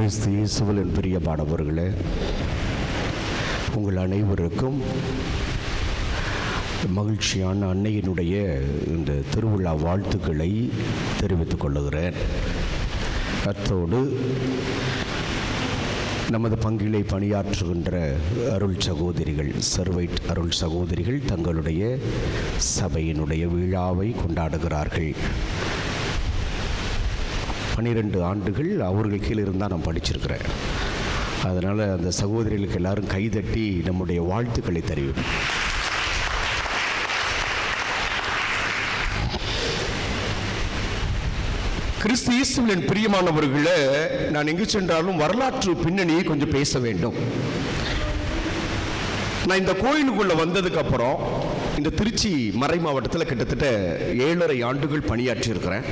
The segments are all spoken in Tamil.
கிறிஸ்து இயேசுவில் பிரிய உங்கள் அனைவருக்கும் மகிழ்ச்சியான அன்னையினுடைய இந்த திருவிழா வாழ்த்துக்களை தெரிவித்துக் கொள்ளுகிறேன். அத்தோடு நமது பங்கிலை பணியாற்றுகின்ற அருள் சகோதரிகள் சர்வைட் அருள் சகோதரிகள் தங்களுடைய சபையினுடைய விழாவை கொண்டாடுகிறார்கள். பன்னிரெண்டு ஆண்டுகள் அவர்கள் கீழே இருந்தால் நான் படிச்சிருக்கிறேன். அதனால் அந்த சகோதரிகளுக்கு எல்லாரும் கைதட்டி நம்முடைய வாழ்த்துக்களை தெரிவிப்போம். கிறிஸ்து இயேசுவின் பிரியமானவர்களே நான் எங்கு சென்றாலும் வரலாற்று பின்னணியை கொஞ்சம் பேச வேண்டும். நான் இந்த கோயிலுக்குள்ள வந்ததுக்கப்புறம் இந்த திருச்சி மறை மாவட்டத்தில் கிட்டத்தட்ட ஏழரை ஆண்டுகள் பணியாற்றி இருக்கிறேன்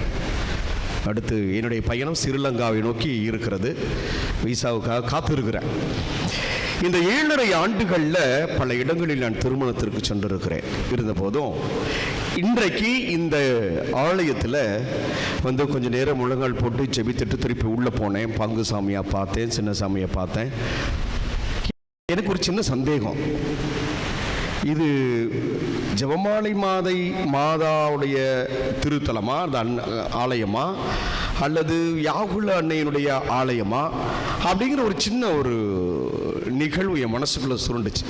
அடுத்து என்னுடைய பயணம் ஸ்ரீலங்காவை நோக்கி இருக்கிறது. விசாவுக்காக காத்திருக்கிறேன். இந்த ஏழரை ஆண்டுகளில் பல இடங்களில் நான் திருமணத்திற்கு சென்றிருக்கிறேன். இருந்தபோதும் இன்றைக்கு இந்த ஆலயத்தில் வந்து கொஞ்சம் நேரம் முழங்கால் போட்டு செபித்துட்டு திருப்பி உள்ளே போனேன். பங்கு சாமியாக பார்த்தேன் சின்ன சாமியை பார்த்தேன். எனக்கு ஒரு சின்ன சந்தேகம். இது ஜபமாலை மாதை மாதாவுடைய திருத்தலமா? அந்த அன் ஆலயமா? அல்லது யாகுல அன்னையினுடைய ஆலயமா? அப்படிங்கிற ஒரு சின்ன ஒரு நிகழ்வு என் மனசுக்குள்ளே சுருண்டுச்சு.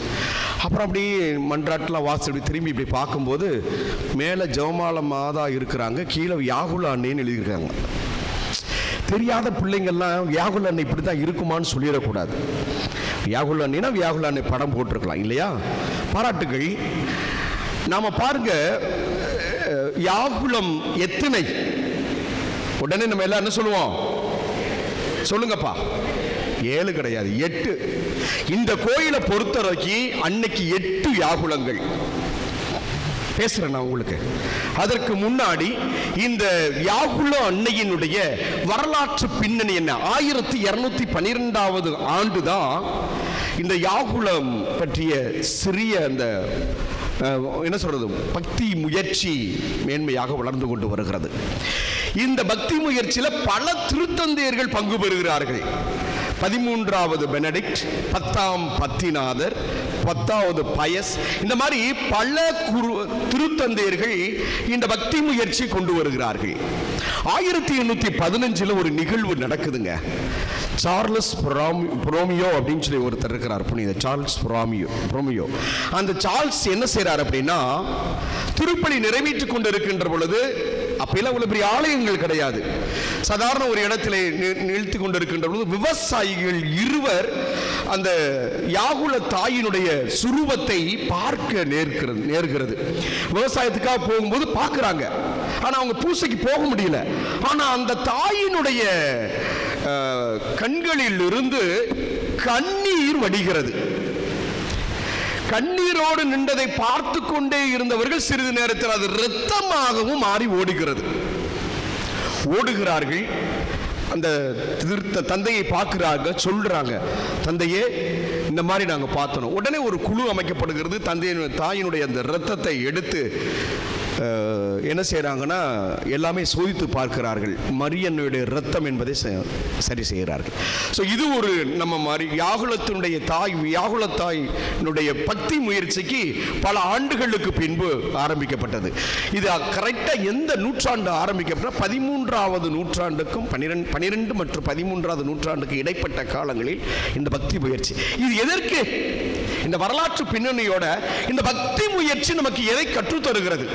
அப்புறம் அப்படியே மன்றாட்டெலாம் வாசல் இப்படி திரும்பி இப்படி பார்க்கும்போது மேலே ஜெபமாலை மாதா இருக்கிறாங்க கீழே யாகுல அன்னைன்னு எழுதியிருக்காங்க. தெரியாத பிள்ளைங்கள்லாம் வியாகுல அன்னை இப்படி தான் இருக்குமான்னு சொல்லிடக்கூடாது. வியாகுல அன்னைனா வியாகுல அன்னை படம் போட்டிருக்கலாம் இல்லையா? பாராட்டுகள். நாம பாருங்க யாகுலம் எத்தனை? உடனே நம்ம எல்லாம் என்ன சொல்லுவோம்? சொல்லுங்கப்பா. ஏழு கிடையாது எட்டு. இந்த கோயிலை பொறுத்தவரைக்கு அன்னைக்கு எட்டு யாகுலங்கள் பேசுறேன் நான் உங்களுக்கு. அதற்கு முன்னாடி இந்த யாகுல அன்னையினுடைய வரலாற்று பின்னணி என்ன? ஆயிரத்தி இருநூத்தி பன்னிரெண்டாவது ஆண்டு தான் இந்த யாகுலம் பற்றிய சிறிய அந்த என்ன சொல்றது? பக்தி முயற்சி மேன்மையாக வளர்ந்து கொண்டு வருகிறது. இந்த பக்தி முயற்சியில் பல திருத்தந்தையர்கள் பங்கு பெறுகிறார்கள். பதிமூன்றாவது பெனடிக்ட் பத்தாம் பத்திநாதர் பத்தாவது பயஸ் இந்த மாதிரி பல குரு திருத்தந்தையர்கள் இந்த பக்தி முயற்சி கொண்டு வருகிறார்கள். ஆயிரத்தி எண்ணூத்தி பதினஞ்சுல ஒரு நிகழ்வு நடக்குதுங்க. சார்லஸ் புராமி புரோமியோ அப்படின்னு சொல்லி ஒருத்தர் இருக்கிறார். புனித சார்ல்ஸ் புரோமியோ புரோமியோ. அந்த சார்ல்ஸ் என்ன செய்கிறார் அப்படின்னா திருப்பலி கொண்டு இருக்கின்ற பொழுது அப்பெல்லாம் அவ்வளோ பெரிய ஆலயங்கள் கிடையாது. சாதாரண ஒரு இடத்துல நிறுத்தி கொண்டிருக்கின்ற பொழுது விவசாயிகள் இருவர் அந்த யாகுல தாயினுடைய சுரூபத்தை பார்க்க நேர்கிறது நேர்கிறது. விவசாயத்துக்காக போகும்போது பார்க்குறாங்க. ஆனால் அவங்க பூசைக்கு போக முடியல. ஆனால் அந்த தாயினுடைய கண்களில் இருந்து கண்ணீர் வடிகிறது. கண்ணீரோடு நின்றதை பார்த்து கொண்டே இருந்தவர்கள் சிறிது நேரத்தில் அது இரத்தமாகவும் மாறி ஓடுகிறது. ஓடுகிறார்கள். அந்த திருத்த தந்தையை பார்க்கிறாங்க சொல்றாங்க தந்தையே இந்த மாதிரி நாங்கள் பார்த்தோம். உடனே ஒரு குழு அமைக்கப்படுகிறது. தந்தையின் தாயினுடைய அந்த இரத்தத்தை எடுத்து என்ன செய்கிறாங்கன்னா எல்லாமே சோதித்து பார்க்கிறார்கள். மரியனுடைய ரத்தம் என்பதை சரி செய்கிறார்கள். ஸோ இது ஒரு நம்ம மாதிரி யாகுலத்தினுடைய தாய் யாகுல தாயினுடைய பக்தி முயற்சிக்கு பல ஆண்டுகளுக்கு பின்பு ஆரம்பிக்கப்பட்டது. இது கரெக்டாக எந்த நூற்றாண்டு ஆரம்பிக்கப்பட்ட பதிமூன்றாவது நூற்றாண்டுக்கும் பன்னிரெண்டு பன்னிரெண்டு மற்றும் பதிமூன்றாவது நூற்றாண்டுக்கு இடைப்பட்ட காலங்களில் இந்த பக்தி முயற்சி. இது எதற்கு? இந்த வரலாற்று பின்னணியோட இந்த பக்தி முயற்சி நமக்கு எதை கற்றுத் தருகிறது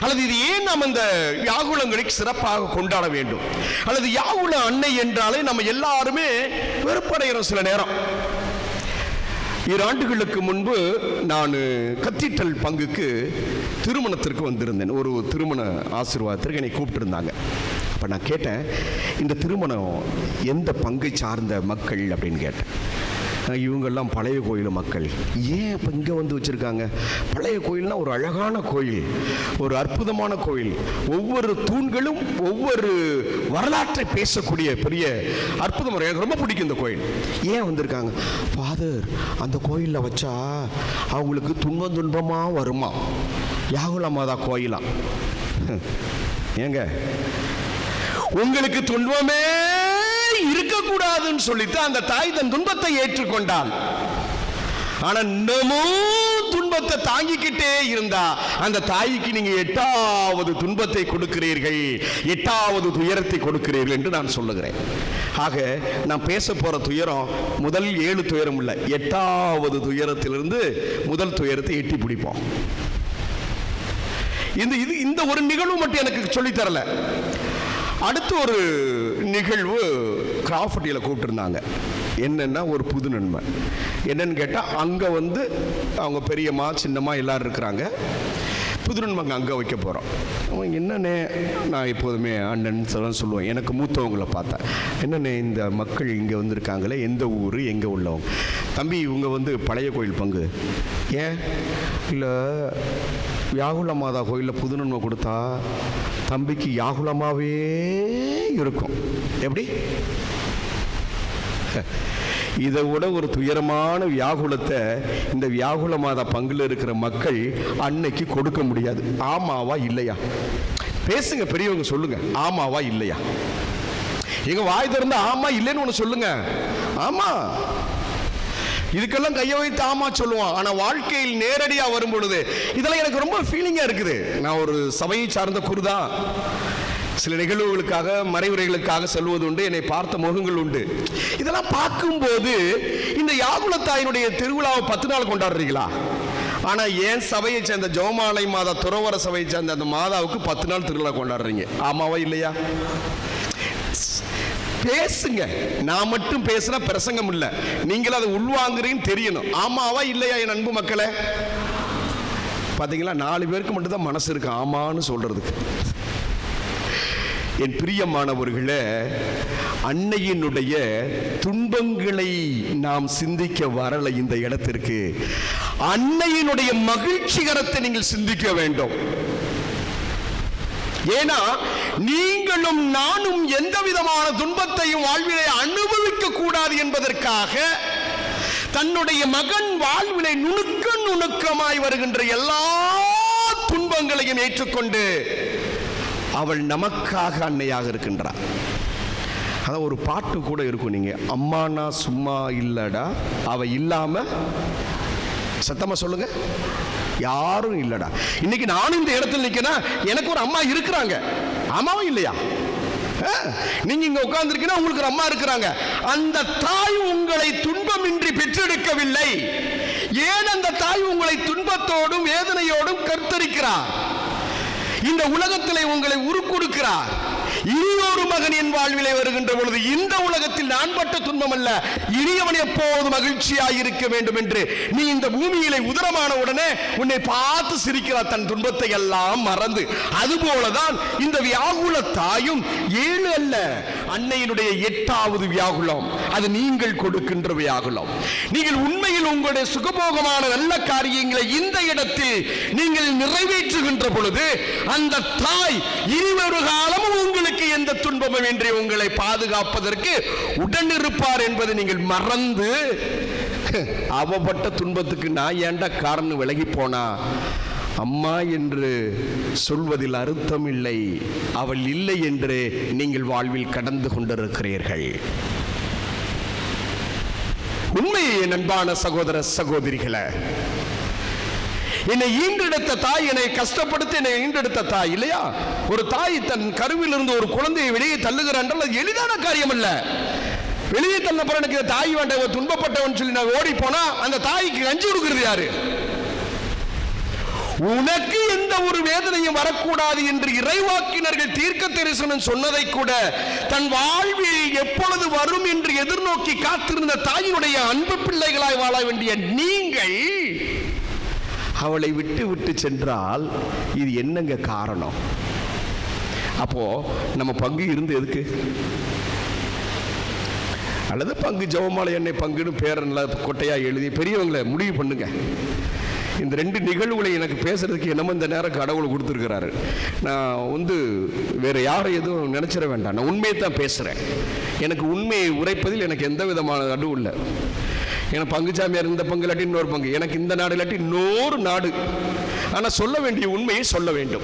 அல்லது இது ஏன் நாம் இந்த யாகுலங்களை சிறப்பாக கொண்டாட வேண்டும்? அல்லது யாகுல அன்னை என்றாலே நம்ம எல்லாருமே வெறுப்படைகிறோம் சில நேரம். இரு ஆண்டுகளுக்கு முன்பு நான் கத்தீட்ரல் பங்குக்கு திருமணத்திற்கு வந்திருந்தேன். ஒரு திருமண ஆசீர்வாதத்திற்கு என்னை கூப்பிட்டுருந்தாங்க. அப்போ நான் கேட்டேன் இந்த திருமணம் எந்த பங்கை சார்ந்த மக்கள் அப்படின்னு கேட்டேன். இவங்கெல்லாம் பழைய கோயில் மக்கள். ஏன் இப்போ இங்கே வந்து வச்சுருக்காங்க? பழைய கோயில்னா ஒரு அழகான கோயில் ஒரு அற்புதமான கோயில். ஒவ்வொரு தூண்களும் ஒவ்வொரு வரலாற்றை பேசக்கூடிய பெரிய அற்புதம் எனக்கு ரொம்ப பிடிக்கும் இந்த கோயில். ஏன் வந்திருக்காங்க? ஃபாதர் அந்த கோயிலில் வச்சா அவங்களுக்கு துன்பம் துன்பமாக வருமா? யாகுலா மாதா கோயிலா? ஏங்க உங்களுக்கு துன்பமே இருக்கக்கூடாதுன்னு சொல்லிட்டு அந்த தாய் தன் துன்பத்தை ஏற்றுக்கொண்டாள். ஆனா இன்னமும் துன்பத்தை தாங்கிக்கிட்டே இருந்தா அந்த தாய்க்கு நீங்க எட்டாவது துன்பத்தை கொடுக்கிறீர்கள் எட்டாவது துயரத்தை கொடுக்கிறீர்கள் என்று நான் சொல்லுகிறேன். ஆக நான் பேச போற துயரம் முதல் ஏழு துயரம் இல்ல எட்டாவது துயரத்திலிருந்து முதல் துயரத்தை எட்டி பிடிப்போம். இந்த இது இந்த ஒரு நிகழ்வு மட்டும் எனக்கு சொல்லி தரல. அடுத்து ஒரு நிகழ்வு கிராஃபர்டியில் கூப்பிட்டுருந்தாங்க. என்னென்னா ஒரு புது நன்மை. என்னன்னு கேட்டால் அங்கே வந்து அவங்க பெரியம்மா சின்னம்மா எல்லோரும் இருக்கிறாங்க. புது நன்மை அங்கே வைக்க போகிறோம் அவங்க என்னண்ணே நான் எப்போதுமே அண்ணன் சொல்ல சொல்லுவேன். எனக்கு மூத்தவங்களை பார்த்தேன் என்னண்ணே இந்த மக்கள் இங்கே வந்திருக்காங்களே? எந்த ஊர்? எங்கே உள்ளவங்க? தம்பி இவங்க வந்து பழைய கோயில் பங்கு. ஏன்? இல்லை வியாகுல மாதா கோயிலில் புது நன்மை கொடுத்தா தம்பிக்கு யாகுலமாவே இருக்கும். எப்படி? இதை விட ஒரு துயரமான வியாகுலத்தை இந்த வியாகுல மாதா பங்குல இருக்கிற மக்கள் அன்னைக்கு கொடுக்க முடியாது. ஆமாவா இல்லையா? பேசுங்க பெரியவங்க சொல்லுங்க. ஆமாவா இல்லையா? எங்க வாய் திறந்து ஆமா இல்லைன்னு ஒன்று சொல்லுங்க. ஆமா. இதுக்கெல்லாம் கையை வைத்து ஆமா சொல்லுவான். ஆனா வாழ்க்கையில் நேரடியா வரும் பொழுது இதெல்லாம் எனக்கு ரொம்ப ஃபீலிங்கா இருக்குது. நான் ஒரு சபையை சார்ந்த குருதா. சில நிகழ்வுகளுக்காக மறைவுரைகளுக்காக செல்வது உண்டு என்னை பார்த்த முகங்கள் உண்டு. இதெல்லாம் பார்க்கும்போது இந்த யாகுலத்தாயினுடைய திருவிழாவை பத்து நாள் கொண்டாடுறீங்களா? ஆனால் ஏன் சபையை சேர்ந்த ஜோமாலை மாதா துறவர சபையை சேர்ந்த அந்த மாதாவுக்கு பத்து நாள் திருவிழா கொண்டாடுறீங்க. ஆமாவா இல்லையா? பேசுங்க. நான் மட்டும் பேசுனா பிரசங்கம் இல்ல நீங்கள் அதை உள்வாங்குறீங்கன்னு தெரியணும். ஆமாவா இல்லையா என் அன்பு மக்களே? பாத்தீங்களா? நாலு பேருக்கு மட்டும் தான் மனசு இருக்கு. ஆமான்னு சொல்றதுக்கு. என் பிரியமானவர்களே அன்னையினுடைய துன்பங்களை நாம் சிந்திக்க வரல இந்த இடத்திற்கு. அன்னையினுடைய மகிழ்ச்சிகரத்தை நீங்கள் சிந்திக்க வேண்டும். ஏன்னா நீங்களும் நானும் எந்த விதமான துன்பத்தையும் வாழ்விலை அனுபவிக்க கூடாது என்பதற்காக தன்னுடைய மகன் வாழ்விலை நுணுக்க நுணுக்கமாய் வருகின்ற எல்லா துன்பங்களையும் ஏற்றுக்கொண்டு அவள் நமக்காக அன்னையாக இருக்கின்றார் அதான் ஒரு பாட்டு கூட இருக்கும் நீங்க அம்மானா சும்மா இல்லடா. அவ இல்லாம சத்தமா சொல்லுங்க. யாரும் இல்லடா. இன்னைக்கு நானும் இந்த இடத்துல நிற்கிறேன் எனக்கு ஒரு அம்மா இருக்கிறாங்க. அம்மாவும் இல்லையா? ஆ, நீங்க இங்க உட்கார்ந்துருக்கீங்கன்னா உங்களுக்கு ஒரு அம்மா இருக்கிறாங்க. அந்த தாய் உங்களை துன்பமின்றி பெற்றெடுக்கவில்லை. ஏன் அந்த தாய் உங்களை துன்பத்தோடும் வேதனையோடும் கர்த்தரிக்கிறார்? இந்த உலகத்திலே உங்களை உருக்கொடுக்கிறார். இன்னொரு மகன் என் வாழ்விலே வருகின்ற பொழுது இந்த உலகத்தில் நான் பட்ட துன்பம் அல்ல இனியவன் எப்போது மகிழ்ச்சியாக இருக்க வேண்டும் என்று நீ இந்த பூமியிலே உதரமான உடனே உன்னை பார்த்து சிரிக்கிறார் தன் துன்பத்தை எல்லாம் மறந்து. அதுபோலதான் இந்த வியாகுல தாயும் ஏழு அல்ல அன்னையினுடைய எட்டாவது வியாகுலம். அது நீங்கள் கொடுக்கின்ற வியாகுலம். நீங்கள் உண்மையில் உங்களுடைய சுகபோகமான நல்ல காரியங்களை இந்த இடத்தில் நீங்கள் நிறைவேற்றுகின்ற பொழுது அந்த தாய் இனிவொரு காலமும் உங்களுக்கு எந்த துன்பமும் இன்றி உங்களை பாதுகாப்பதற்கு உடன் இருப்பார் என்பதை நீங்கள் மறந்து அவப்பட்ட துன்பத்துக்கு நான் ஏண்டா காரணம் விலகி போனா? அம்மா என்று சொல்வதில் அர்த்தம் இல்லை. அவள் இல்லை என்று நீங்கள் வாழ்வில் கடந்து கொண்டிருக்கிறீர்கள். உண்மையே நண்பான சகோதர சகோதரிகளை என்னை ஈன்றெடுத்த தாய் என்னை கஷ்டப்படுத்தி என்னை ஈன்றெடுத்த தாய் இல்லையா? ஒரு தாய் தன் கருவில் இருந்து ஒரு குழந்தையை வெளியே தள்ளுகிறான் அது எளிதான காரியம் அல்ல வெளியே தள்ளப்பட எனக்கு இந்த தாய் வேண்டாம் துன்பப்பட்டவன் சொல்லி நான் ஓடி போனா அந்த தாய்க்கு கஞ்சி கொடுக்கிறது யாரு? உனக்கு எந்த ஒரு வேதனையும் வரக்கூடாது என்று இறைவாக்கினர்கள் தீர்க்க தரிசனம் சொன்னதை கூட தன் வாழ்வில் எப்பொழுது வரும் என்று எதிர்நோக்கி காத்திருந்த தாயினுடைய அன்பு பிள்ளைகளாய் வாழ வேண்டிய நீங்கள் அவளை விட்டு விட்டு சென்றால் இது என்னங்க காரணம்? அப்போ நம்ம பங்கு இருந்து எதுக்கு? அல்லது பங்கு ஜவமாலை எண்ணெய் பங்குன்னு பேரன்ல கொட்டையாக கொட்டையா எழுதி பெரியவங்களை முடிவு பண்ணுங்க. இந்த ரெண்டு நிகழ்வுகளை எனக்கு பேசுறதுக்கு என்னமோ இந்த நேரம் கடவுள் கொடுத்துருக்கிறாரு. நான் வந்து வேற யாரும் எதுவும் நினைச்சிட வேண்டாம். நான் உண்மையை தான் பேசுறேன். எனக்கு உண்மையை உரைப்பதில் எனக்கு எந்த விதமான நடுவும் இல்லை எனக்கு பங்குச்சாமியார் இந்த பங்கு இல்லாட்டி இன்னொரு பங்கு. எனக்கு இந்த நாடு இல்லாட்டி இன்னொரு நாடு. ஆனால் சொல்ல வேண்டிய உண்மையை சொல்ல வேண்டும்.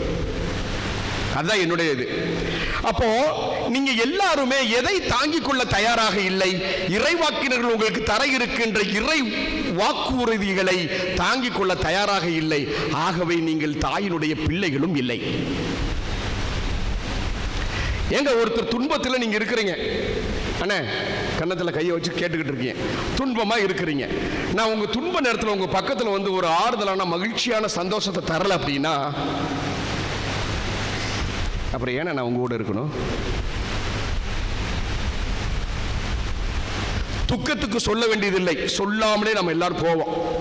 அதுதான் என்னுடைய இது. அப்போ நீங்க எல்லாருமே எதை தாங்கிக் கொள்ள தயாராக இல்லை? இறைவாக்கினர்கள் உங்களுக்கு தர இருக்கின்ற இறை வாக்குறுதிகளை தாங்கிக் கொள்ள தயாராக இல்லை. ஆகவே நீங்கள் தாயினுடைய பிள்ளைகளும் இல்லை. ஏங்க ஒருத்தர் துன்பத்தில் நீங்க இருக்கிறீங்க. அண்ணே கன்னத்தில் கையை வச்சு கேட்டுக்கிட்டு இருக்கீங்க. துன்பமாக இருக்கிறீங்க. நான் உங்கள் துன்ப நேரத்தில் உங்கள் பக்கத்தில் வந்து ஒரு ஆறுதலான மகிழ்ச்சியான சந்தோஷத்தை தரல அப்படின்னா அப்புறம் ஏன்னா நான் உங்கள் கூட இருக்கணும். துக்கத்துக்கு சொல்ல வேண்டியதில்லை. சொல்லாமலே நம்ம எல்லாரும் போவோம்.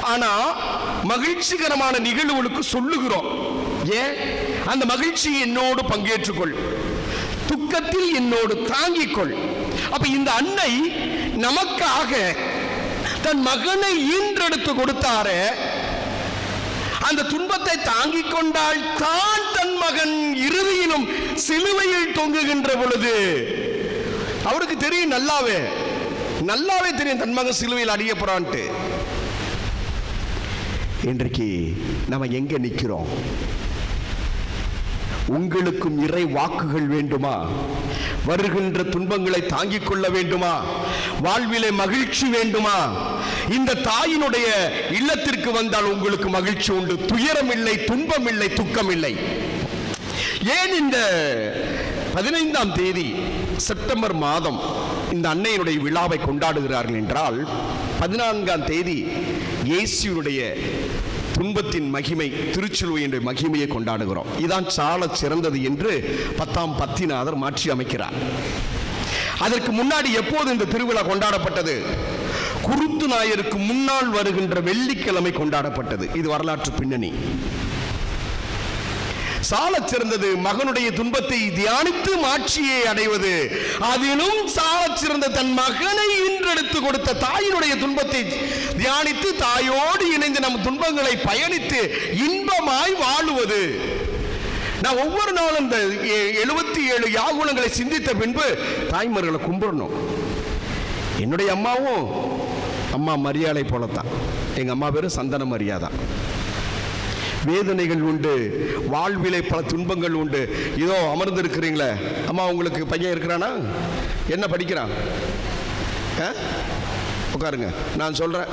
ஆனா மகிழ்ச்சிகரமான நிகழ்வுகளுக்கு சொல்லுகிறோம். ஏன்? அந்த மகிழ்ச்சியை என்னோடு பங்கேற்றுக்கொள். துக்கத்தில் என்னோடு தாங்கிக்கொள். அப்ப இந்த அன்னை நமக்காக தன் மகனை ஈன்றெடுத்து கொடுத்தாரே. அந்த துன்பத்தை தாங்கிக் கொண்டால் தான் தன் மகன் இறுதியிலும் சிலுவையில் தொங்குகின்ற பொழுது. அவருக்கு தெரியும் நல்லாவே நல்லாவே தெரியும் தன் மகன் சிலுவையில் அடிய போறான்ட்டு இன்றைக்கு நம்ம எங்க நிக்கிறோம்? உங்களுக்கும் இறை வாக்குகள் வேண்டுமா? வருகின்ற துன்பங்களை தாங்கிக் கொள்ள வேண்டுமா? வாழ்விலே மகிழ்ச்சி வேண்டுமா? இந்த தாயினுடைய இல்லத்திற்கு வந்தால் உங்களுக்கு மகிழ்ச்சி உண்டு. துயரம் இல்லை துன்பம் இல்லை துக்கம் இல்லை. ஏன் இந்த பதினைந்தாம் தேதி செப்டம்பர் மாதம் இந்த அன்னையினுடைய விழாவை கொண்டாடுகிறார்கள் என்றால் பதினான்காம் தேதி இயேசுனுடைய துன்பத்தின் மகிமை திருச்சிலுவை என்ற மகிமையை கொண்டாடுகிறோம். இதான் சால சிறந்தது என்று பத்தாம் பத்திநாதர் மாற்றி அமைக்கிறார். அதற்கு முன்னாடி எப்போது இந்த திருவிழா கொண்டாடப்பட்டது? குருத்து நாயருக்கு முன்னால் வருகின்ற வெள்ளிக்கிழமை கொண்டாடப்பட்டது. இது வரலாற்று பின்னணி. சாலச் சிறந்தது. மகனுடைய துன்பத்தை தியானித்து மாட்சியை அடைவது. அதிலும் சாலச் சிறந்த தன் மகனை இன்றெடுத்து கொடுத்த தாயினுடைய துன்பத்தை தியானித்து தாயோடு இணைந்து நம் துன்பங்களை பயணித்து இன்பமாய் வாழுவது. நான் ஒவ்வொரு நாளும் இந்த எழுபத்தி ஏழு யாகுலங்களை சிந்தித்த பின்பு தாய்மார்களை கும்பிடணும். என்னுடைய அம்மாவும் அம்மா மரியாதை போலத்தான். எங்கள் அம்மா பேர் சந்தன மரியாதான் வேதனைகள் உண்டு வாழ்விலை பல துன்பங்கள் உண்டு. இதோ அமர்ந்து இருக்கிறீங்களே அம்மா உங்களுக்கு பையன் இருக்கிறானா? என்ன படிக்கிறான்? ஆ? உட்காருங்க. நான் சொல்கிறேன்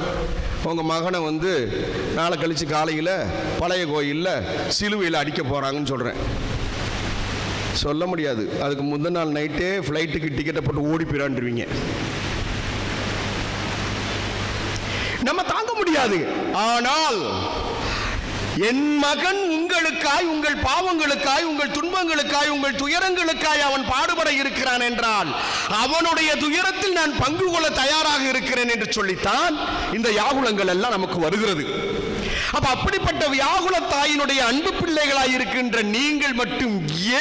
உங்கள் மகனை வந்து நாளை கழித்து காலையில் பழைய கோயிலில் சிலுவையில் அடிக்க போகிறாங்கன்னு சொல்கிறேன் சொல்ல முடியாது. அதுக்கு முந்தின நாள் நைட்டே ஃப்ளைட்டுக்கு டிக்கெட்டை போட்டு ஓடி போயிடான்ருவீங்க நம்ம தாங்க முடியாது. ஆனால் என் மகன் உங்களுக்காய் உங்கள் பாவங்களுக்காய் உங்கள் துன்பங்களுக்காய் உங்கள் துயரங்களுக்காய் அவன் பாடுபட இருக்கிறான் என்றால் அவனுடைய துயரத்தில் நான் பங்கு கொள்ள தயாராக இருக்கிறேன் என்று சொல்லித்தான் இந்த யாகுலங்கள் எல்லாம் நமக்கு வருகிறது. அப்ப அப்படிப்பட்ட வியாகுல தாயினுடைய அன்பு பிள்ளைகளாய் இருக்கின்ற நீங்கள் மட்டும்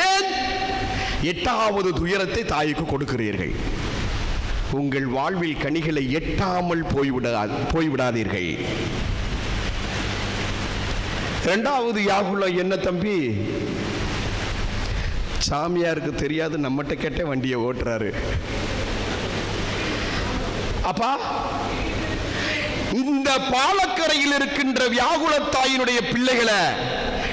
ஏன் எட்டாவது துயரத்தை தாய்க்கு கொடுக்கிறீர்கள்? உங்கள் வாழ்வில் கனிகளை எட்டாமல் போய்விடா போய்விடாதீர்கள். ரெண்டாவது யாகுலம் என்ன தம்பி? சாமியாருக்கு தெரியாது நம்மகிட்ட கேட்ட வண்டியை ஓட்டுறாரு. அப்பா இந்த பாலக்கரையில் இருக்கின்ற வியாகுலத்தாயினுடைய பிள்ளைகளை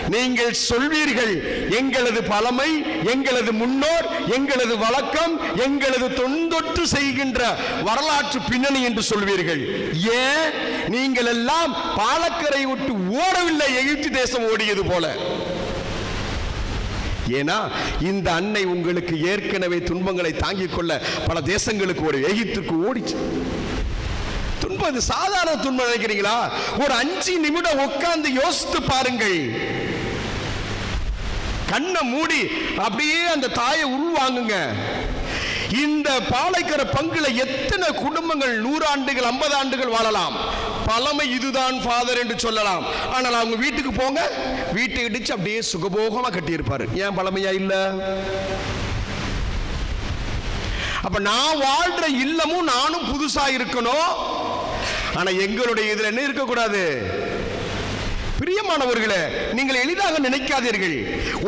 நீங்கள் சொல்வீர்கள் எங்களது பழமை எங்களது முன்னோர் எங்களது வழக்கம் எங்களது தொந்தொற்று செய்கின்ற வரலாற்று பின்னணி என்று சொல்வீர்கள். ஏன்? நீங்கள் எல்லாம் பாலக்கரை விட்டு ஓடவில்லை எகிப்து தேசம் ஓடியது போல. ஏன்னா இந்த அன்னை உங்களுக்கு ஏற்கனவே துன்பங்களை தாங்கிக் கொள்ள பல தேசங்களுக்கு ஒரு எகிப்துக்கு ஓடிச்சு. துன்பம் சாதாரண துன்பம் நினைக்கிறீங்களா? ஒரு அஞ்சு நிமிடம் உட்கார்ந்து யோசித்து பாருங்கள். கண்ணை மூடி அப்படியே அந்த தாயை உள்வாங்குங்க. இந்த பாலைக்கர பங்குல எத்தனை குடும்பங்கள் நூறாண்டுகள் ஐம்பது ஆண்டுகள் வாழலாம்? பழமை இதுதான் ஃபாதர் என்று சொல்லலாம். ஆனால் அவங்க வீட்டுக்கு போங்க வீட்டை இடிச்சு அப்படியே சுகபோகமாக கட்டியிருப்பார். ஏன் பழமையா இல்லை? அப்ப நான் வாழ்ற இல்லமும் நானும் புதுசா இருக்கணும். ஆனா எங்களுடைய இதுல என்ன இருக்கக்கூடாது? பிரியமானவர்களே நீங்கள் எளிதாக நினைக்காதீர்கள்.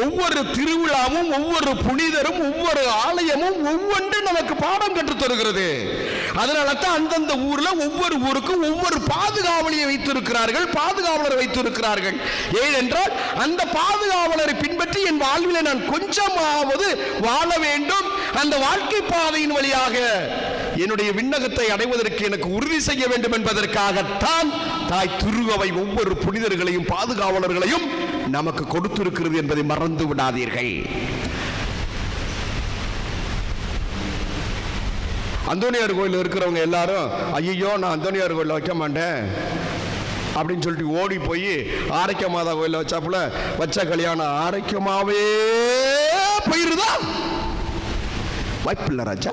ஒவ்வொரு திருவிழாவும் ஒவ்வொரு புனிதரும் ஒவ்வொரு ஆலயமும் ஒவ்வொன்று நமக்கு பாடம் கற்றுத் தருகிறது. அதனால தான் அந்தந்த ஊர்ல ஒவ்வொரு ஊருக்கும் ஒவ்வொரு பாதுகாவலியை வைத்திருக்கிறார்கள் பாதுகாவலரை வைத்திருக்கிறார்கள். ஏனென்றால் அந்த பாதுகாவலரை பின்பற்றி என் வாழ்வில் நான் கொஞ்சமாவது வாழ வேண்டும். அந்த வாழ்க்கை பாதையின் வழியாக என்னுடைய விண்ணகத்தை அடைவதற்கு எனக்கு உறுதி செய்ய வேண்டும் என்பதற்காகத்தான் தாய் துருவவை ஒவ்வொரு புனிதர்களையும் பாதுகாவலர்களையும் நமக்கு கொடுத்திருக்கிறது என்பதை மறந்து விடாதீர்கள். அந்தோனியார் கோயில் இருக்கிறவங்க எல்லாரும் ஐயோ நான் அந்தோனியார் கோயிலில் வைக்க மாட்டேன் அப்படின்னு சொல்லிட்டு ஓடி போய் ஆரோக்கிய மாதா கோயிலில் வச்சாப்புல வச்ச கல்யாணம் ஆரோக்கியமாவே போயிருதா? வாய்ப்பில்லை ராஜா.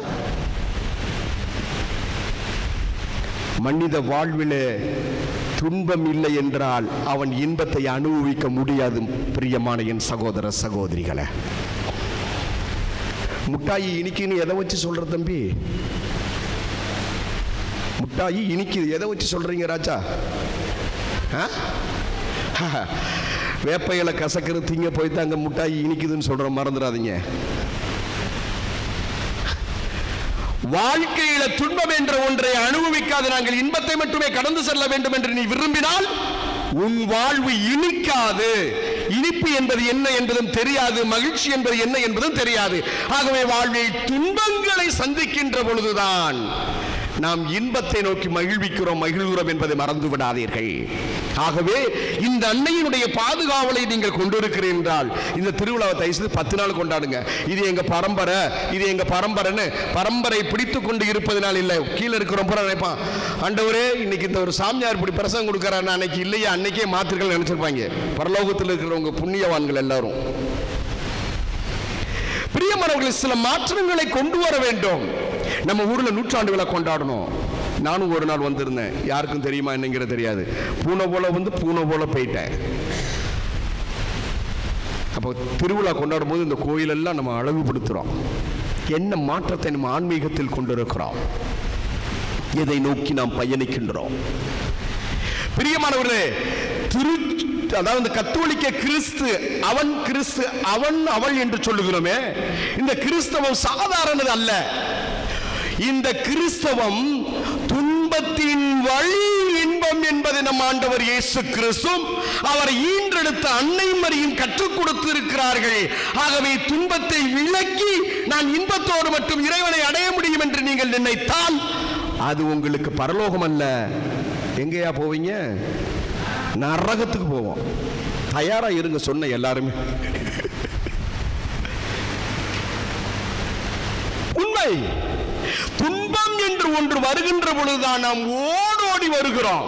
மனித வாழ்விலே துன்பம் இல்லை என்றால் அவன் இன்பத்தை அனுபவிக்க முடியாது பிரியமான என் சகோதர சகோதரிகளை. முட்டாயி இனிக்குன்னு எதை வச்சு சொல்ற தம்பி? முட்டாயி இனிக்குது. எதை வச்சு சொல்றீங்க ராஜா? ஆ? வேப்பையில கசக்கிற திங்க போய் தான் அங்க முட்டாயி இனிக்குதுன்னு சொல்ற மறந்துடாதீங்க. வாழ்க்கையில துன்பம் என்ற ஒன்றை அனுபவிக்காத நாங்கள் இன்பத்தை மட்டுமே கடந்து செல்ல வேண்டும் என்று நீ விரும்பினால் உன் வாழ்வு இனிக்காது. இனிப்பு என்பது என்ன என்பதும் தெரியாது மகிழ்ச்சி என்பது என்ன என்பதும் தெரியாது. ஆகவே வாழ்வில் துன்பங்களை சந்திக்கின்ற பொழுதுதான் நாம் இன்பத்தை நோக்கி மகிழ்விக்கிறோம் மகிழ்கிறோம் என்பதை மறந்து விடாதீர்கள் ஆகவே இந்த அன்னையினுடைய பாதுகாவலை நீங்கள் கொண்டிருக்கிறீர்கள் என்றால் இந்த திருவிழாவை தயவுசெய்து பத்து நாள் கொண்டாடுங்க. இது எங்க பரம்பரை இது எங்க பரம்பரைன்னு பரம்பரை பிடித்து கொண்டு இருப்பதனால் இல்லை. கீழே இருக்கிற ரொம்ப நினைப்பான் ஆண்டவரே இன்னைக்கு இந்த ஒரு சாமியார் இப்படி பிரசங்கம் கொடுக்குறாரு அன்னைக்கு இல்லையா? அன்னைக்கே மாத்திருக்கள் நினைச்சிருப்பாங்க. பரலோகத்தில் இருக்கிறவங்க புண்ணியவான்கள் எல்லாரும். பிரியமானவர்கள் சில மாற்றங்களை கொண்டு வர வேண்டும். நம்ம ஊர்ல நூற்றாண்டு விழா கொண்டாடணும். நானும் ஒரு நாள் வந்திருந்தேன். யாருக்கும் தெரியுமா என்னங்கிறது தெரியாது. பூனை போல வந்து பூனை போல போயிட்டேன். அப்போ திருவிழா கொண்டாடும் போது இந்த கோயிலெல்லாம் நம்ம அழகுபடுத்துகிறோம் என்ன மாற்றத்தை நம்ம ஆன்மீகத்தில் கொண்டிருக்கிறோம். எதை நோக்கி நாம் பயணிக்கின்றோம். பிரியமானவர்களே திரு அதாவது கத்தோலிக்க கிறிஸ்து அவன் கிறிஸ்து அவன் அவள் என்று சொல்லுகிறோமே இந்த கிறிஸ்தவம் சாதாரணது அல்ல. இந்த கிறிஸ்தவம் துன்பத்தின் வழி இன்பம் என்பதை நம் ஆண்டவர் இயேசு கிறிஸ்தும் அவர் ஈன்றெடுத்த அன்னை மரியும் கற்றுக் கொடுத்திருக்கிறார்கள். ஆகவே துன்பத்தை விலக்கி நான் இன்பத்தோடு மட்டும் இறைவனை அடைய முடியும் என்று நீங்கள் நினைத்தால் அது உங்களுக்கு பரலோகம் அல்ல. எங்கேயா போவீங்க? நரகத்துக்கு போவோம். தயாரா இருங்க சொன்ன எல்லாருமே. உண்மை. என்று ஒன்று வருகின்ற பொழுதுதான் நாம் ஓடோடி வருகிறோம்.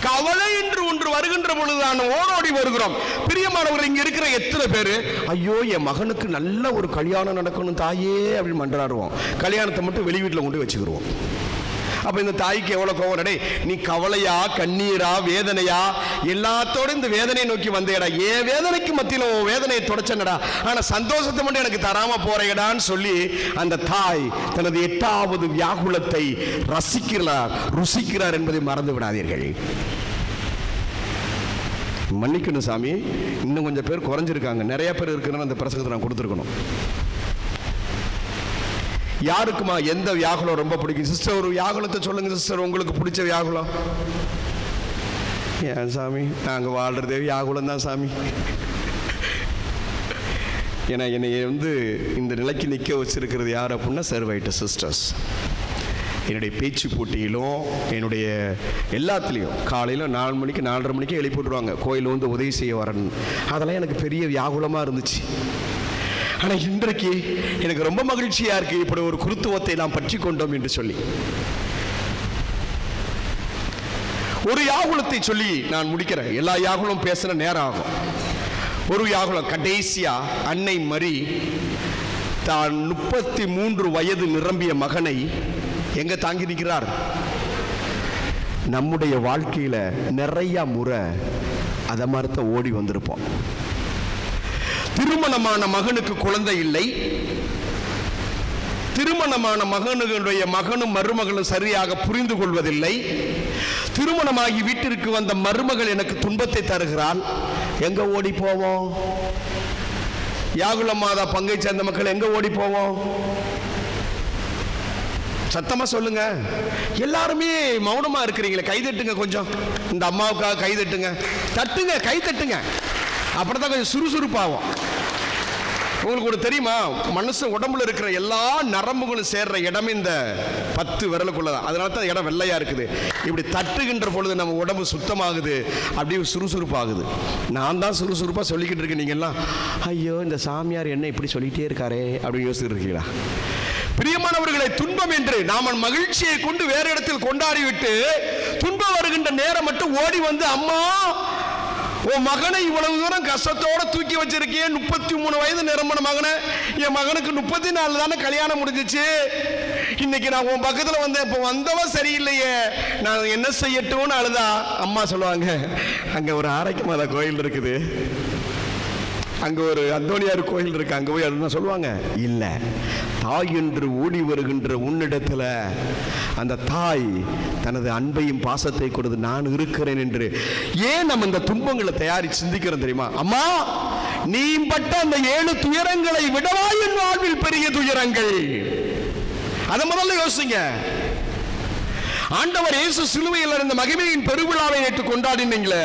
கவலை என்று ஒன்று வருகின்ற பொழுதுதான் ஓடோடி வருகிறோம். பிரியமானவர் இங்க இருக்கிற எத்தனை பேர்? ஐயோ என் மகனுக்கு நல்ல ஒரு கல்யாணம் நடக்கணும் தாயே அப்படின்னு மன்றாடுவோம். கல்யாணத்தை மட்டும் வெளி வீட்டில் கொண்டு வச்சுக்கிடுவோம் வச்சுக்கிருவோம். அப்போ இந்த தாய்க்கு எவ்வளோ கோவம் டேய் நீ கவலையா கண்ணீரா வேதனையா? எல்லாத்தோட இந்த வேதனையை நோக்கி வந்தேடா. ஏன் வேதனைக்கு மத்தியில் உன் வேதனையை தொடச்சனடா. ஆனால் சந்தோஷத்தை மட்டும் எனக்கு தராமல் போறேடான்னு சொல்லி அந்த தாய் தனது எட்டாவது வியாகுலத்தை ரசிக்கிறார் ருசிக்கிறார் என்பதை மறந்து விடாதீர்கள். மன்னிக்கணும் சாமி. இன்னும் கொஞ்சம் பேர் குறைஞ்சிருக்காங்க. நிறைய பேர் இருக்கிறன்னு அந்த பிரசங்கத்தை நான் கொடுத்துருக்கணும். யாருக்குமா எந்த வியாகுலம் ரொம்ப பிடிக்கும்? சிஸ்டர் ஒரு வியாகுலத்தை சொல்லுங்க சிஸ்டர் உங்களுக்கு பிடிச்ச வியாகுலம்? ஏன் சாமி? நாங்கள் வாழ்கிறதே வியாகுலம் தான் சாமி. ஏன்னா என்னை வந்து இந்த நிலைக்கு நிற்க வச்சிருக்கிறது யார் அப்படின்னா சர்வைட்டு சிஸ்டர்ஸ் என்னுடைய பேச்சு போட்டியிலும் என்னுடைய எல்லாத்துலேயும் காலையில் நாலு மணிக்கு நாலரை மணிக்கு எழுப்பி விட்ருவாங்க கோயில் வந்து உதவி செய்ய வரணும் அதெல்லாம் எனக்கு பெரிய வியாகுலமாக இருந்துச்சு. ஆனால் இன்றைக்கு எனக்கு ரொம்ப மகிழ்ச்சியாக இருக்குது இப்படி ஒரு குருத்துவத்தை நாம் பற்றி கொண்டோம் என்று சொல்லி. ஒரு யாகுலத்தை சொல்லி நான் முடிக்கிறேன். எல்லா யாகுலம் பேசுன நேரம் ஆகும். ஒரு யாகுலம் கடைசியா அன்னை மரி தான் முப்பத்தி மூன்று வயது நிரம்பிய மகனை எங்க தாங்கி நிற்கிறார்? நம்முடைய வாழ்க்கையில நிறைய முறை அதை மறுத்த ஓடி வந்திருப்போம். திருமணமான மகனுக்கு குழந்தை இல்லை. திருமணமான மகனுடைய மகனும் மருமகளும் சரியாக புரிந்து கொள்வதில்லை. திருமணமாகி வீட்டிற்கு வந்த மருமகள் எனக்கு துன்பத்தை தருகிறாள். எங்க ஓடி போவோம்? யாகுல மாதா பங்கை சேர்ந்த மக்கள் எங்க ஓடி போவோம்? சத்தமா சொல்லுங்க. எல்லாருமே மௌனமா இருக்கிறீங்களே கைதட்டுங்க கொஞ்சம். இந்த அம்மாவுக்காக கை தட்டுங்க தட்டுங்க கை தட்டுங்க அப்படிதான் கொஞ்சம் சுறுசுறுப்பாகும். உங்களுக்கு ஒரு தெரியுமா? மனுஷன் உடம்புல இருக்கிற எல்லா நரம்புகளும் சேர்ற இடம் இந்த பத்து விரலுக்குள்ள தான் அதனால தான் இடம் வெள்ளையா இருக்குது. இப்படி தட்டுகின்ற பொழுது நம்ம உடம்பு சுத்தமாகுது அப்படியே சுறுசுறுப்பாகுது. நான் தான் சுறுசுறுப்பாக சொல்லிக்கிட்டு இருக்கேன் நீங்கள்லாம் ஐயோ இந்த சாமியார் என்ன இப்படி சொல்லிட்டே இருக்காரே? அப்படின்னு யோசிச்சுட்டு இருக்கீங்களா? பிரியமானவர்களை துன்பம் என்று நாம மகிழ்ச்சியை கொண்டு வேற இடத்தில் கொண்டாடிவிட்டு துன்பம் வருகின்ற நேரம் மட்டும் ஓடி வந்து அம்மா உன் மகனை இவ்வளவு தூரம் கஷ்டத்தோட தூக்கி வச்சிருக்கேன் முப்பத்தி மூணு வயது நிரம்பின மகனை. என் மகனுக்கு முப்பத்தி நாலு தானே கல்யாணம் முடிஞ்சிச்சு. இன்னைக்கு நான் உன் பக்கத்தில் வந்தேன். இப்போ வந்தவன் சரியில்லையே. நான் என்ன செய்யட்டும்னு அழுதா அம்மா சொல்லுவாங்க அங்கே ஒரு ஆரைக்கு கோயில் இருக்குது. அங்கே ஒரு அந்தோனியார் கோயில் இருக்கு அங்கே போய் அதுதான் சொல்லுவாங்க. இல்லை தாய் என்று ஓடி வருகின்ற உன்னிடத்தில் அந்த தாய் தனது அன்பையும் பாசத்தை கொடுத்து நான் இருக்கிறேன் என்று ஏன் நம்ம இந்த துன்பங்களை தயாரி சிந்திக்கிறோம் தெரியுமா? அம்மா நீ பட்ட அந்த ஏழு துயரங்களை விடவா என் வாழ்வில் பெரிய துயரங்கள். அதை முதல்ல யோசிங்க. ஆண்டவர் இயேசு சிலுவையில் இருந்த மகிமையின் பெருவிழாவை நேற்று கொண்டாடினீங்களே.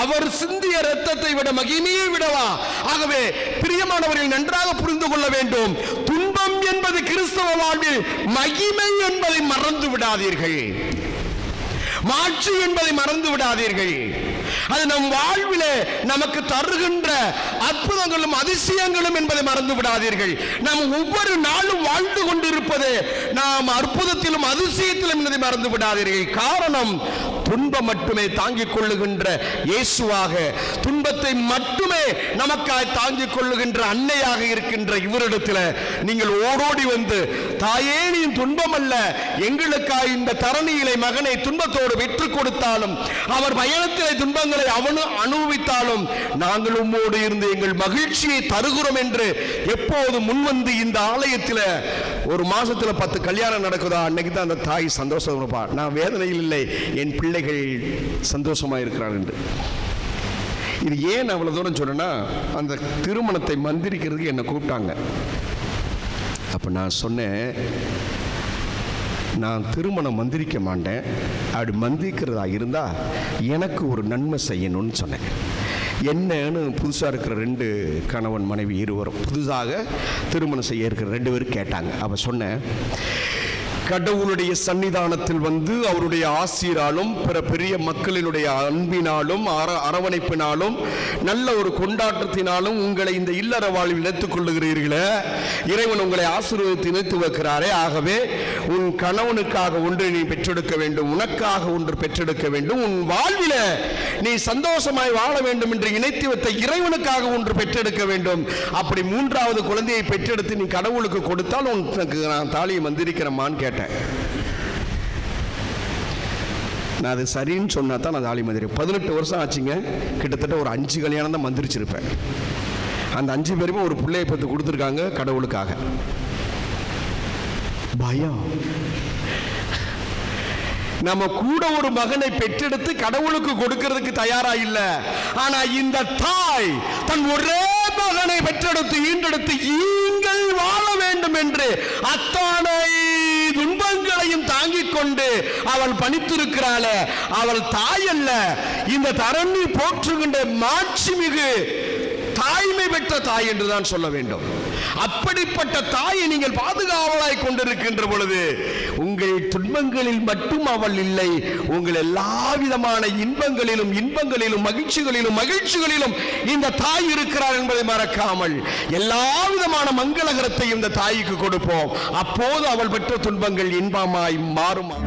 அவர் சிந்திய ரத்தத்தை விட மகிமையை விடவா? ஆகவே பிரியமானவர்கள் நன்றாக புரிந்து கொள்ள வேண்டும். துன்பம் என்பது கிறிஸ்தவ வாழ்வில் மகிமை என்பதை மறந்து விடாதீர்கள் மாட்சி என்பதை மறந்து விடாதீர்கள் அது நம் வாழ்விலே நமக்கு தருகின்ற அற்புதங்களும் அதிசயங்களும் என்பதை மறந்து விடாதீர்கள். நாம் ஒவ்வொரு நாளும் வாழ்ந்து கொண்டிருப்பது நாம் அற்புதத்திலும் அதிசயத்திலும் என்பதை மறந்து விடாதீர்கள். காரணம் துன்பம் மட்டுமே தாங்கிக் கொள்ளுகின்ற இயேசுவாக துன்பத்தை மட்டுமே நமக்காய் தாங்கிக் கொள்ளுகின்ற அன்னையாக இருக்கின்ற இவரிடத்தில் நீங்கள் ஓடோடி வந்து தாயே நீ துன்பம் அல்ல எங்களுக்காய் இந்த தரணியிலே மகனை துன்பத்தோடு விற்று கொடுத்தாலும் அவர் பயணத்திலே துன்பங்களை அவனு அனுபவித்தாலும் நாங்கள் உம்மோடு இருந்து எங்கள் மகிழ்ச்சியை தருகிறோம் என்று எப்போது முன்வந்து இந்த ஆலயத்தில் ஒரு மாசத்துல பத்து கல்யாணம் நடக்குதா? அன்னைக்கு தான் அந்த தாய் சந்தோஷம் இருப்பா. நான் வேதனையில் இல்லை. என் பிள்ளைகள் சந்தோஷமா இருக்கிறார் என்று. இது ஏன் அவ்வளவு தூரம் சொன்னேன்னா அந்த திருமணத்தை மந்திரிக்கிறதுக்கு என்னை கூப்பிட்டாங்க. அப்போ நான் சொன்னேன் நான் திருமணம் மந்திரிக்க மாட்டேன். அப்படி மந்திரிக்கிறதா இருந்தால் எனக்கு ஒரு நன்மை செய்யணும்னு சொன்னேன். என்னன்னு புதுசாக இருக்கிற ரெண்டு கணவன் மனைவி இருவரும் புதுசாக திருமணம் செய்ய இருக்கிற ரெண்டு பேரும் கேட்டாங்க. அப்போ சொன்னேன் கடவுளுடைய சன்னிதானத்தில் வந்து அவருடைய ஆசீராலும் பிற பெரிய மக்களினுடைய அன்பினாலும் அர அரவணைப்பினாலும் நல்ல ஒரு கொண்டாட்டத்தினாலும் உங்களை இந்த இல்லற வாழ்வில் இணைத்துக் கொள்ளுகிறீர்களே. இறைவன் உங்களை ஆசீர்வதித்து இணைத்து வைக்கிறாரே. ஆகவே உன் கணவனுக்காக ஒன்று நீ பெற்றெடுக்க வேண்டும் உனக்காக ஒன்று பெற்றெடுக்க வேண்டும். உன் வாழ்வில நீ சந்தோஷமாய் வாழ வேண்டும் என்று இணைத்து வைத்த இறைவனுக்காக ஒன்று பெற்றெடுக்க வேண்டும். அப்படி மூன்றாவது குழந்தையை பெற்றெடுத்து நீ கடவுளுக்கு கொடுத்தால் உனக்கு நான் தாலியை மந்திரிக்கிறமான்னு கேட்டேன். நான் அது சரின்னு சொன்னா தான் நான் தாலி மந்திரி பதினெட்டு வருஷம் ஆச்சுங்க. கிட்டத்தட்ட ஒரு அஞ்சு கல்யாணம் தான் மந்திரிச்சிருப்பேன். அந்த அஞ்சு பேருமே ஒரு பிள்ளையை பத்து கொடுத்துருக்காங்க கடவுளுக்காக. பயம். நம்ம கூட ஒரு மகனை பெற்றெடுத்து கடவுளுக்கு கொடுக்கிறதுக்கு தயாரா இல்ல. ஆனா இந்த தாய் தன் ஒரே மகனை பெற்றெடுத்து ஈண்டெடுத்து நீங்கள் வாழ வேண்டும் என்று அத்தானை துன்பங்களையும் தாங்கிக் கொண்டு அவள் பணித்திருக்கிறாளே. அவள் தாய் அல்ல. இந்த தரணி போற்றுகின்ற மாட்சிமிகு தாய்மை பெற்ற தாய் என்றுதான் சொல்ல வேண்டும். அப்படிப்பட்ட தாயை நீங்கள் பாதுகாவலாய் கொண்டிருக்கின்ற பொழுது உங்கள் துன்பங்களில் மட்டும் அவள் இல்லை உங்கள் எல்லா விதமான இன்பங்களிலும் இன்பங்களிலும் மகிழ்ச்சிகளிலும் மகிழ்ச்சிகளிலும் இந்த தாய் இருக்கிறார் என்பதை மறக்காமல் எல்லா விதமான மங்களகரத்தையும் இந்த தாய்க்கு கொடுப்போம். அப்போது அவள் பெற்ற துன்பங்கள் இன்பமாய் மாறுமா?